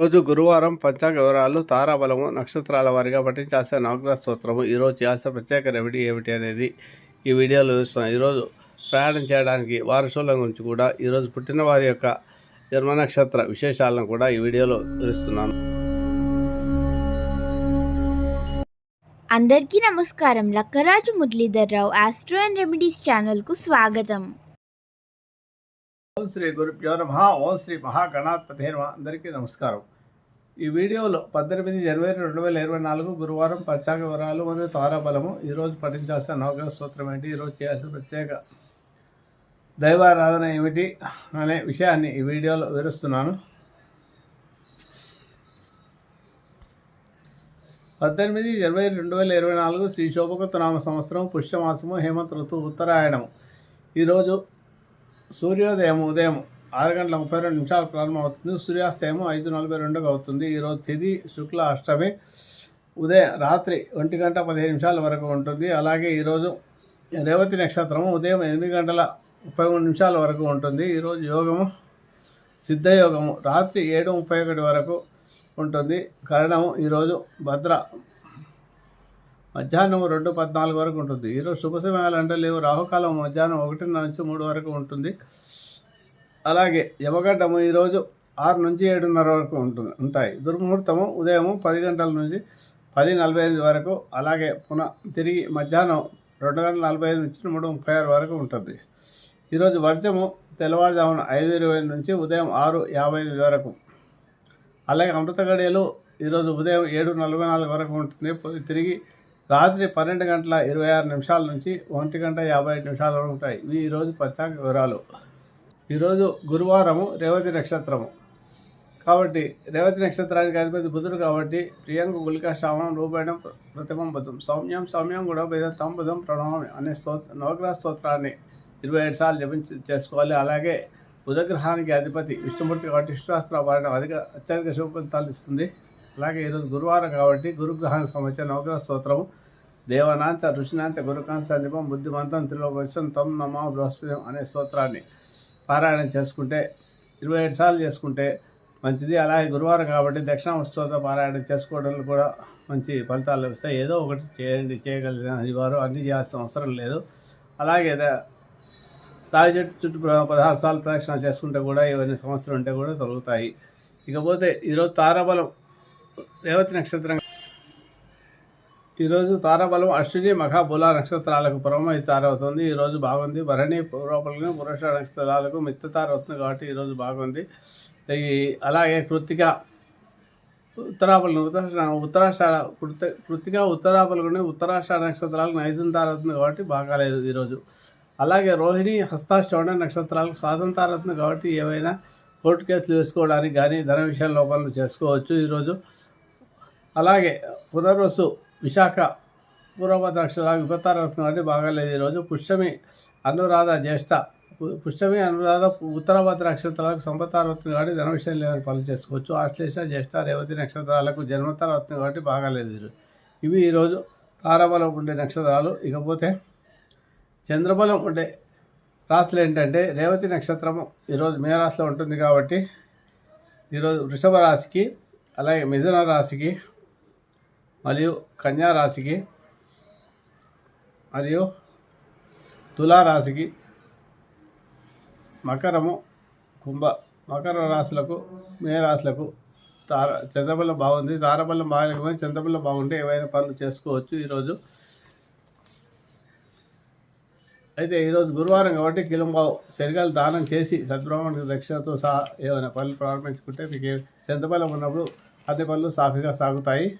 రోజు గురువారం పంచాంగ వివరాలు తారాబలము నక్షత్రాల వారిగా పఠించాల్సిన నవగ్రహ స్తోత్రము. ఈరోజు చేయాల్సిన ప్రత్యేక రెమెడీ ఏమిటి అనేది ఈ వీడియోలో చూస్తున్నాం. ఈరోజు ప్రయాణం చేయడానికి వారసుల గురించి కూడా ఈరోజు పుట్టిన వారి యొక్క జన్మ నక్షత్ర విశేషాలను కూడా ఈ వీడియోలో వివరిస్తున్నాను. అందరికీ నమస్కారం. Lakkaraju Muralidhar Rao astro and remedies ఛానల్కు స్వాగతం. ఓం శ్రీ గురుభ్యో నమ. ఓం శ్రీ మహాగణాధిపతి నమ. అందరికీ నమస్కారం. ఈ వీడియోలో పద్దెనిమిది జనవరి రెండు వేల ఇరవై నాలుగు గురువారం పంచాంగ వివరాలు మరియు తారాబలము ఈరోజు పఠించాల్సిన నవగ్రహ సూత్రం ఏంటి? ఈరోజు చేయాల్సిన ప్రత్యేక దైవారాధన ఏమిటి అనే విషయాన్ని ఈ వీడియోలో వివరిస్తున్నాను. పద్దెనిమిది జనవరి రెండు వేల ఇరవై నాలుగు శ్రీ శోభకృత నామ సంవత్సరం పుష్యమాసము హేమంత్ ఋతువు ఉత్తరాయణము. ఈరోజు సూర్యోదయం ఉదయం ఆరు గంటల ముప్పై రెండు నిమిషాలు ప్రారంభమవుతుంది. సూర్యాస్తయం ఐదు నలభై రెండుకు అవుతుంది. ఈరోజు తిథి శుక్ల అష్టమి ఉదయం రాత్రి ఒంటి గంట పదిహేను నిమిషాల వరకు ఉంటుంది. అలాగే ఈరోజు రేవతి నక్షత్రము ఉదయం ఎనిమిది గంటల ముప్పై మూడు నిమిషాల వరకు ఉంటుంది. ఈరోజు యోగము సిద్ధయోగము రాత్రి ఏడు ముప్పై ఒకటి వరకు ఉంటుంది. కరణము ఈరోజు భద్ర మధ్యాహ్నం రెండు పద్నాలుగు వరకు ఉంటుంది. ఈరోజు శుభ సమయాలు అంటే లేవు. రాహుకాలం మధ్యాహ్నం ఒకటిన్నర నుంచి మూడు వరకు ఉంటుంది. అలాగే యమగడ్డము ఈరోజు ఆరు నుంచి ఏడున్నర వరకు ఉంటుంది ఉంటాయి. దుర్ముహూర్తము ఉదయము పది గంటల నుంచి పది నలభై ఐదు వరకు అలాగే పునః తిరిగి మధ్యాహ్నం రెండు గంటల నలభై ఐదు నుంచి మూడు ముప్పై ఆరు వరకు ఉంటుంది. ఈరోజు వర్జము తెల్లవారుజామున ఐదు ఇరవై నుంచి ఉదయం ఆరు యాభై ఎనిమిది వరకు. అలాగే అమృత గడియలు ఈరోజు ఉదయం ఏడు నలభై నాలుగు వరకు ఉంటుంది. తిరిగి రాత్రి పన్నెండు గంటల ఇరవై ఆరు నిమిషాల నుంచి ఒంటి గంట యాభై ఐదు నిమిషాల వరకు ఉంటాయి. ఇవి ఈరోజు పంచాంగ వివరాలు. ఈరోజు గురువారము రేవతి నక్షత్రము. కాబట్టి రేవతి నక్షత్రానికి అధిపతి బుధుడు కాబట్టి ప్రియంకు గుళిక శ్రావణం రూపేణం ప్రతిమం సౌమ్యం సౌమ్యం కూడా వేదం బుధం ప్రణవం అనే స్తోత్ర నవగ్రహ స్తోత్రాన్ని ఇరవై ఏడు సార్లు జపించి చేసుకోవాలి. అలాగే బుధగ్రహానికి అధిపతి విష్ణుమూర్తి కాబట్టి విష్ణుశాస్త్ర వాడడం అధిక అత్యధిక శుభ ఫలితాలు ఇస్తుంది. అలాగే ఈరోజు గురువారం కాబట్టి గురుగ్రహానికి సంబంధించిన నవగ్రహ స్తోత్రము దేవనాంచ ఋషినాంచ గురుకాంత సందీపం బుద్ధిమంతం త్రిలోకం తమ్ నమ బృహస్పతి అనే స్తోత్రాన్ని పారాయణం చేసుకుంటే ఇరవై ఏడు సార్లు చేసుకుంటే మంచిది. అలాగే గురువారం కాబట్టి దక్షిణ స్తోత్ర పారాయణం చేసుకోవడం కూడా మంచి ఫలితాలు లభిస్తాయి. ఏదో ఒకటి చేయండి చేయగలిగిన వారు అన్నీ చేయాల్సిన అవసరం లేదు. అలాగే ద- రావి చెట్టు చుట్టూ పదహారు సార్లు ప్రదక్షిణ చేసుకుంటే కూడా ఇవన్నీ సమస్యలు ఉంటే కూడా తొలుగుతాయి. ఇకపోతే ఈరోజు తారాబలం రేవతి నక్షత్రం ఈరోజు తారాబలం అశ్విని మఖాబుల నక్షత్రాలకు పురమై తారవుతుంది. ఈరోజు బాగుంది. భరణి పూర్వపలిని పురుష నక్షత్రాలకు మిత్త తారవుతుంది కాబట్టి ఈరోజు బాగుంది. ఈ అలాగే కృత్తిక ఉత్తరాపల్లి ఉత్తర ఉత్తరాషాఢ కృత కృత్తిక ఉత్తరాపల్లిని ఉత్తరాషాఢ నక్షత్రాలకు నైజం తారవుతుంది కాబట్టి బాగాలేదు ఈరోజు అలాగే రోహిణి హస్తాశ్రవణ నక్షత్రాలకు స్వాతం తారవుతుంది కాబట్టి ఏవైనా కోర్టు కేసులు వేసుకోవడానికి కానీ ధన విషయం లోపల చేసుకోవచ్చు ఈరోజు అలాగే పునర్వసు విశాఖ పూర్వభద్ర నక్షత్రాలకు విపత్తార అవుతుంది కాబట్టి బాగాలేదు ఈరోజు పుష్యమి అనురాధ జ్యేష్ఠ పుష్యమి అనురాధ ఉత్తరభద్ర నక్షత్రాలకు సంపత్తార అవుతుంది కాబట్టి ధన విషయం లేదని పనులు చేసుకోవచ్చు. ఆశ్లేష జ్యేష్ఠ రేవతి నక్షత్రాలకు జన్మతార అవుతుంది కాబట్టి బాగాలేదు. ఈరోజు ఇవి ఈరోజు తారాబలం ఉండే నక్షత్రాలు. ఇకపోతే చంద్రబలం ఉండే రాశులు ఏంటంటే రేవతి నక్షత్రము ఈరోజు మేరాశిలో ఉంటుంది కాబట్టి ఈరోజు వృషభ రాశికి అలాగే మిథున రాశికి మరియు కన్యా రాశికి మరియు తులారాశికి మకరము కుంభ మకర రాశులకు మే రాశులకు తార చంద్రబలం బాగుంది. తారబలం బాగాలేకపోయినా చంద్రబలం బాగుంటే ఏవైనా పనులు చేసుకోవచ్చు ఈరోజు. అయితే ఈరోజు గురువారం కాబట్టి కిలంబావు శనగలు దానం చేసి సద్బ్రహ్మణ్య దక్షిణతో సహా ఏమైనా పనులు ప్రారంభించుకుంటే మీకు ఏ- చంద్రబలం ఉన్నప్పుడు అదే పనులు సాఫీగా సాగుతాయి.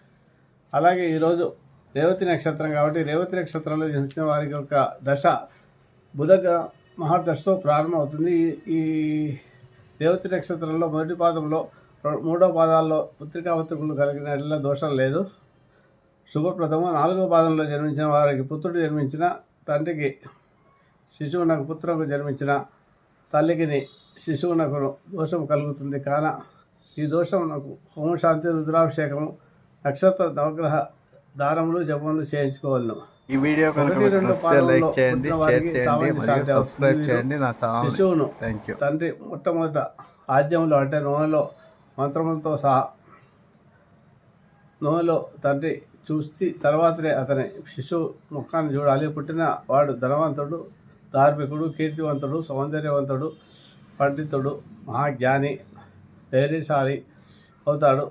అలాగే ఈరోజు రేవతి నక్షత్రం కాబట్టి రేవతి నక్షత్రంలో జన్మించిన వారికి ఒక దశ బుధ మహాదశతో ప్రారంభమవుతుంది ఈ- ఈ రేవతి నక్షత్రంలో మొదటి పాదంలో రె- మూడో పాదాల్లో పుత్రికావత్రికులు కలిగిన దోషం లేదు. శుభప్రదము. నాలుగో పాదంలో జన్మించిన వారికి పుత్రుడు జన్మించిన తండ్రికి శిశువునకు పుత్రకు జన్మించిన తల్లికిని శిశువునకు దోషం కలుగుతుంది. కాన ఈ దోషం నాకు హోమశాంతి రుద్రాభిషేకము నక్షత్ర నవగ్రహ దానములు జపములు చేయించుకోవాలను. ఈ వీడియో కనుక లైక్ చేయండి షేర్ చేయండి మరియు సబ్స్క్రైబ్. చేయండి నా ఛానల్. శిశువును థ్యాంక్ యూ తండ్రి మొట్టమొదట ఆద్యంలో అంటే నూనెలో మంత్రములతో సహా నోలో తండ్రి చూసి తర్వాతనే అతని శిశువు ముఖాన్ని చూడాలి. పుట్టిన వాడు ధనవంతుడు ధార్మికుడు కీర్తివంతుడు సౌందర్యవంతుడు పండితుడు మహాజ్ఞాని ధైర్యశాలి అవుతాడు.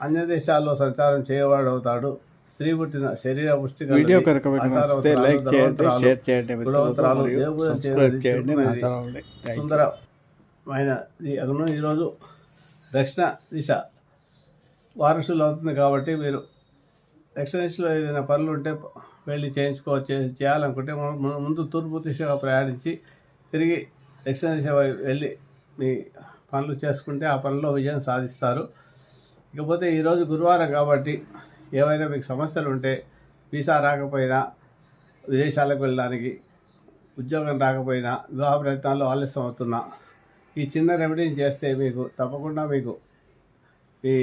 అన్య దేశాల్లో సంచారం చేయవాడు అవుతాడు స్త్రీ పుట్టిన శరీర పుష్టి లైక్ చేయండి షేర్ చేయండి సబ్స్క్రైబ్ సుందరమైన అగును. ఈరోజు దక్షిణ దిశ. వారసులు అవుతుంది కాబట్టి మీరు దక్షిణ దిశలో ఏదైనా పనులు ఉంటే వెళ్ళి చేయించుకోవచ్చు చేయాలనుకుంటే ముందు తూర్పు దిశగా ప్రయాణించి తిరిగి దక్షిణ దిశ వెళ్ళి మీ పనులు చేసుకుంటే ఆ పనిలో విజయం సాధిస్తారు. ఇకపోతే ఈరోజు గురువారం కాబట్టి ఏవైనా మీకు సమస్యలు ఉంటే వీసా రాకపోయినా విదేశాలకు వెళ్ళడానికి ఉద్యోగం రాకపోయినా వివాహ ప్రయత్నాల్లో ఆలస్యం అవుతున్నా ఈ చిన్న రెమెడీని చేస్తే మీకు తప్పకుండా మీకు ఈ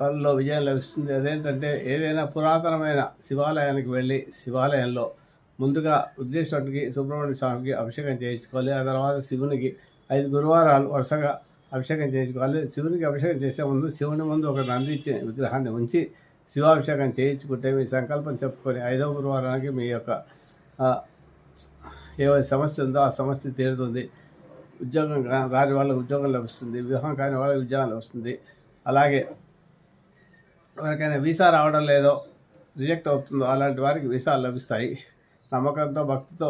పనుల్లో విజయం లభిస్తుంది. అదేంటంటే ఏదైనా పురాతనమైన శివాలయానికి వెళ్ళి శివాలయంలో ముందుగా ఉద్దేశానికి సుబ్రహ్మణ్య స్వామికి అభిషేకం చేయించుకోవాలి. ఆ తర్వాత శివునికి ఐదు గురువారాలు వరుసగా అభిషేకం చేయించుకోవాలి. శివునికి అభిషేకం చేసే ముందు శివుని ముందు ఒక నంది విగ్రహాన్ని ఉంచి శివాభిషేకం చేయించుకుంటే మీ సంకల్పం చెప్పుకొని ఐదవ గురువారానికి మీ యొక్క ఆ, ఏవైతే సమస్య ఉందో ఆ సమస్య తీరుతుంది. ఉద్యోగం రాని వాళ్ళకి ఉద్యోగం లభిస్తుంది. వివాహం కాని వాళ్ళకి ఉద్యోగం లభిస్తుంది అలాగే ఎవరికైనా వీసా రావడం లేదో రిజెక్ట్ అవుతుందో అలాంటి వారికి వీసాలు లభిస్తాయి. నమ్మకంతో భక్తితో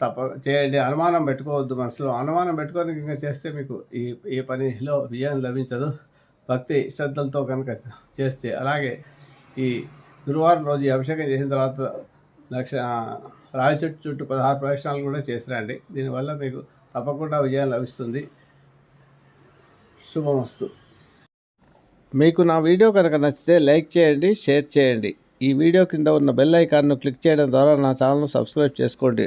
తప్ప చేయండి. అనుమానం పెట్టుకోవద్దు మనసులో. అనుమానం పెట్టుకొని ఇంకా చేస్తే మీకు ఈ ఈ పనిలో విజయం లభించదు. భక్తి శ్రద్ధలతో కనుక చేస్తే. అలాగే ఈ గురువారం రోజు అభిషేకం చేసిన తర్వాత లక్ష రాయి చెట్టు చుట్టూ పదహారు ప్రదక్షిణాలు కూడా చేసిరండి. దీనివల్ల మీకు తప్పకుండా విజయం లభిస్తుంది. శుభమస్తు. మీకు నా వీడియో కనుక నచ్చితే లైక్ చేయండి షేర్ చేయండి. ఈ వీడియో కింద ఉన్న బెల్ ఐకాన్ను క్లిక్ చేయడం ద్వారా నా ఛానల్ను సబ్స్క్రైబ్ చేసుకోండి.